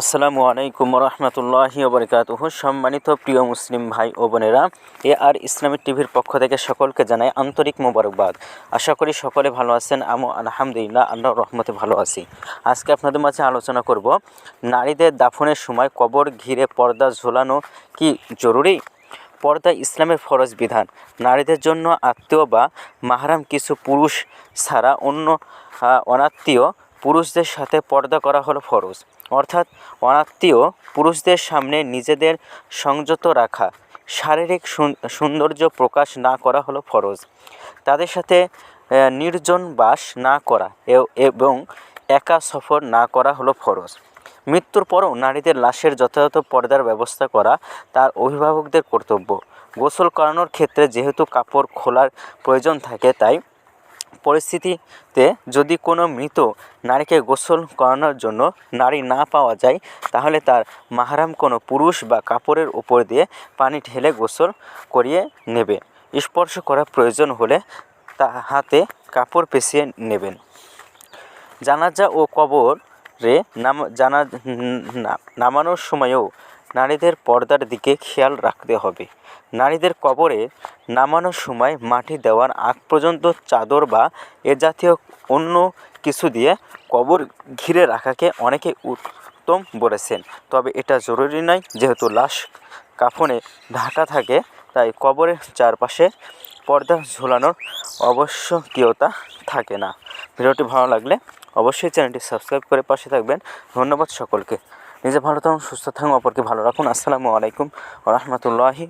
আসসালামু আলাইকুম রহমতুল্লাহি ওবরকাতুহ। সম্মানিত প্রিয় মুসলিম ভাই ও বোনেরা, এ আর ইসলামিক টিভির পক্ষ থেকে সকলকে জানাই আন্তরিক মোবারকবাদ। আশা করি সকলে ভালো আছেন আমি আলহামদুলিল্লাহ, আল্লাহর রহমতে ভালো আছি। আজকে আপনাদের মাঝে আলোচনা করব, নারীদের দাফনের সময় কবর ঘিরে পর্দা ঝোলানো কি জরুরি? পর্দা ইসলামের ফরজ বিধান। নারীদের জন্য আত্মীয় বা মাহারাম কিছু পুরুষ ছাড়া অন্য অনাত্মীয় পুরুষদের সাথে পর্দা করা হলো ফরজ। অর্থাৎ অনাত্মীয় পুরুষদের সামনে নিজেদের সংযত রাখা, শারীরিক সৌন্দর্য প্রকাশ না করা হলো ফরজ। তাদের সাথে নির্জন বাস না করা এবং একা সফর না করা হলো ফরজ। মৃত্যুর পরও নারীদের লাশের যথাযথ পর্দার ব্যবস্থা করা তার অভিভাবকদের কর্তব্য। গোসল করানোর ক্ষেত্রে যেহেতু কাপড় খোলার প্রয়োজন থাকে, তাই পরিস্থিতিতে যদি কোনো মৃত নারীকে গোসল করানোর জন্য নারী না পাওয়া যায়, তাহলে তার মাহারাম কোনো পুরুষ বা কাপড়ের উপর দিয়ে পানি ঢেলে গোসল করিয়ে নেবে। স্পর্শ করা প্রয়োজন হলে তা হাতে কাপড় পেঁচিয়ে নেবেন। জানাজা ও কবরে নাম জানা নামানোর সময়ও নারীদের পর্দার দিকে খেয়াল রাখতে হবে। নারীদের কবরে নামানোর সময় মাটি দেওয়ার আগ পর্যন্ত চাদর বা এ জাতীয় অন্য কিছু দিয়ে কবর ঘিরে রাখাকে অনেকে উত্তম বলেছেন। তবে এটা জরুরি নয়, যেহেতু লাশ কাফনে ঢাকা থাকে, তাই কবরের চারপাশে পর্দা ঝোলানোর অবশ্যকীয়তা থাকে না। ভিডিওটি ভালো লাগলে অবশ্যই চ্যানেলটি সাবস্ক্রাইব করে পাশে থাকবেন। ধন্যবাদ সকলকে। নিজে ভালো থাকুন সুস্থ থাকুন অপরকে ভালো রাখুন। আসসালামু আলাইকুম রহমতুল্লাহি